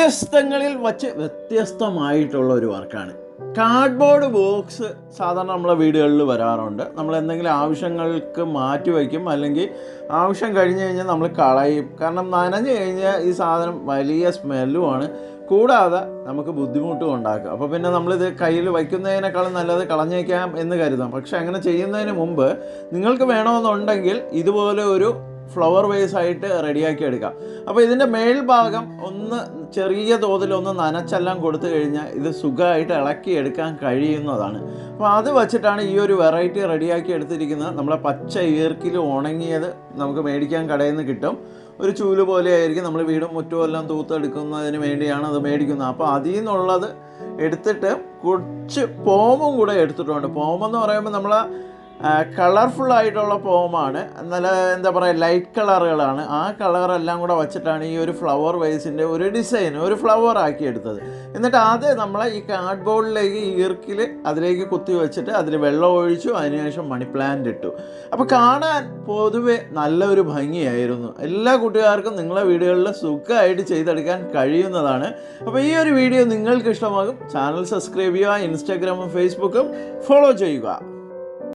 വ്യത്യസ്തങ്ങളിൽ വച്ച് വ്യത്യസ്തമായിട്ടുള്ള ഒരു വർക്കാണ്. കാർഡ്ബോർഡ് ബോക്സ് സാധാരണ നമ്മളെ വീടുകളിൽ വരാറുണ്ട്. നമ്മൾ എന്തെങ്കിലും ആവശ്യങ്ങൾക്ക് മാറ്റി വയ്ക്കും. അല്ലെങ്കിൽ ആവശ്യം കഴിഞ്ഞ് കഴിഞ്ഞാൽ നമ്മൾ കളയും. കാരണം നനഞ്ഞു കഴിഞ്ഞാൽ ഈ സാധനം വലിയ സ്മെല്ലുമാണ് കൂടാതെ നമുക്ക് ബുദ്ധിമുട്ടും ഉണ്ടാക്കുക അപ്പോൾ പിന്നെ നമ്മളിത് കയ്യിൽ വയ്ക്കുന്നതിനേക്കാളും നല്ലത് കളഞ്ഞേക്കാം എന്ന് കരുതാം. പക്ഷെ അങ്ങനെ ചെയ്യുന്നതിന് മുമ്പ് നിങ്ങൾക്ക് വേണമെന്നുണ്ടെങ്കിൽ ഇതുപോലെ ഒരു ഫ്ലവർ വേസ് ആയിട്ട് റെഡിയാക്കി എടുക്കാം. അപ്പോൾ ഇതിന്റെ മേൽഭാഗം ഒന്ന് ചെറിയ തോതിൽ ഒന്ന് നനച്ചെല്ലാം കൊടുത്തു കഴിഞ്ഞാൽ ഇത് സുഖമായിട്ട് ഇളക്കി എടുക്കാൻ കഴിയുന്നതാണ്. അപ്പോൾ അത് വച്ചിട്ടാണ് ഈ ഒരു വെറൈറ്റി റെഡിയാക്കി എടുത്തിരിക്കുന്നത്. നമ്മളെ പച്ച ഈർക്കിൽ ഉണങ്ങിയത് നമുക്ക് മേടിക്കാൻ കടയിൽ നിന്ന് കിട്ടും. ഒരു ചൂൽ പോലെ ആയിരിക്കും നമ്മൾ വീടും മുറ്റവും എല്ലാം തൂത്തെടുക്കുന്നതിന് വേണ്ടിയാണ് അത് മേടിക്കുന്നത്. അപ്പോൾ അതിൽ നിന്നുള്ളത് എടുത്തിട്ട് കുറച്ച് പോമും കൂടെ എടുത്തിട്ടുണ്ട്. പോമെന്ന് പറയുമ്പോൾ നമ്മൾ കളർഫുൾ ആയിട്ടുള്ള പോമാണ്. നല്ല എന്താ പറയുക ലൈറ്റ് കളറുകളാണ് ആ കളറെല്ലാം കൂടെ വച്ചിട്ടാണ് ഈ ഒരു ഫ്ലവർ വൈസിന്റെ ഒരു ഡിസൈൻ ഒരു ഫ്ലവർ ആക്കി എടുത്തത്. എന്നിട്ട് അത് നമ്മൾ ഈ കാർഡ് ബോർഡിലേക്ക് ഈർക്കിൽ അതിലേക്ക് കുത്തി വെച്ചിട്ട് അതിൽ വെള്ളം ഒഴിച്ചു അതിനുശേഷം മണി പ്ലാന്റ് ഇട്ടു. അപ്പോൾ കാണാൻ പൊതുവെ നല്ലൊരു ഭംഗിയായിരുന്നു. എല്ലാ കൂട്ടുകാർക്കും നിങ്ങളെ വീടുകളിൽ സുഖമായിട്ട് ചെയ്തെടുക്കാൻ കഴിയുന്നതാണ്. അപ്പോൾ ഈ ഒരു വീഡിയോ നിങ്ങൾക്ക് ഇഷ്ടമാകും ചാനൽ സബ്സ്ക്രൈബ് ചെയ്യുക ഇൻസ്റ്റാഗ്രാമും ഫേസ്ബുക്കും ഫോളോ ചെയ്യുക.